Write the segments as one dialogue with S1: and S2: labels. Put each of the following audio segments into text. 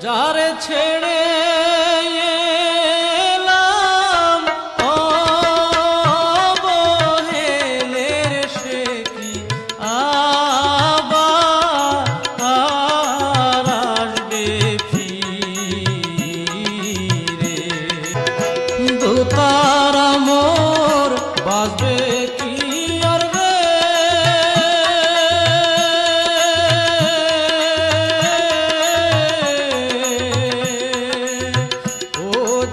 S1: যারে ছেড়ে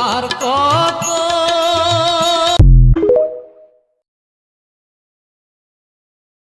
S1: আর কর